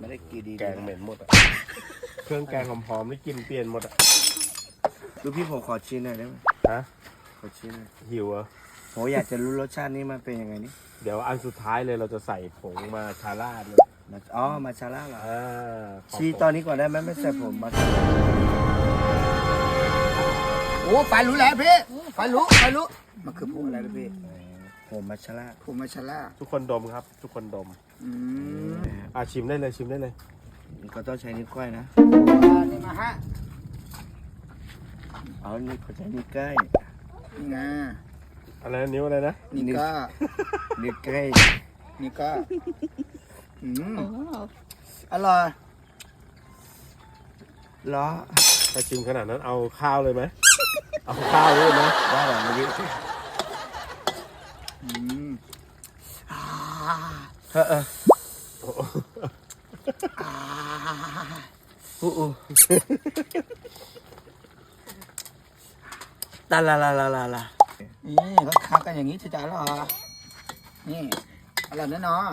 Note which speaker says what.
Speaker 1: ไม่ได้กินดี
Speaker 2: แกงเหม็นหมดอะเครื่องแกงหอมๆนี่กินเปลี่ยนหมดอะ
Speaker 1: ดูพี่ผมขอชิมหน่อยได้ไหม
Speaker 2: ฮะ
Speaker 1: ขอชิมหน่อย
Speaker 2: หิวเหรอะ
Speaker 1: โหอยากจะรู้รสชาตินี้มันเป็นยังไงนี่
Speaker 2: เดี๋ยวอันสุดท้ายเลยเราจะใส่ผงมาชาร่าเลย
Speaker 1: มาอ๋อมาชาร่าเหรอ
Speaker 2: อ่าข
Speaker 1: ชีตอนนี้ก่อนได้ไหมไม่ใส่ผมมา
Speaker 3: โอ้ไฟรู้แล้วพี่ไฟรู้ไฟรู้มันคือพวกอะไรนะพี่
Speaker 1: ผ มมาชาร่า
Speaker 3: ผมมาชาร่า
Speaker 2: ทุกคนดมครับ ทุกคนดม
Speaker 3: อืม
Speaker 2: อะชิมได้เลยชิมได้เลย
Speaker 1: ก็ต้องใช้นิ้วก้อยนะ
Speaker 3: อ่านี่มาฮะ
Speaker 1: เอานี่เขาใช้นิ้วก้อย
Speaker 3: นี่ไง
Speaker 2: อะไรนะนิ้วอะไรนะ
Speaker 3: นี่ก็
Speaker 1: นิ้วก้อย
Speaker 3: นี่ก็อืมอร่อย
Speaker 1: ล้อ
Speaker 2: ถ้าชิมขนาดนั้นเอาข้าวเลยไหม เอาข้าวด้วยนะ
Speaker 1: ได้เหรอเมื่อกี้ ลาลาลาลาลาลา
Speaker 3: นี่เขาคักกันอย่างนี้จะจะอร่อนี่อร่อยแน่นอน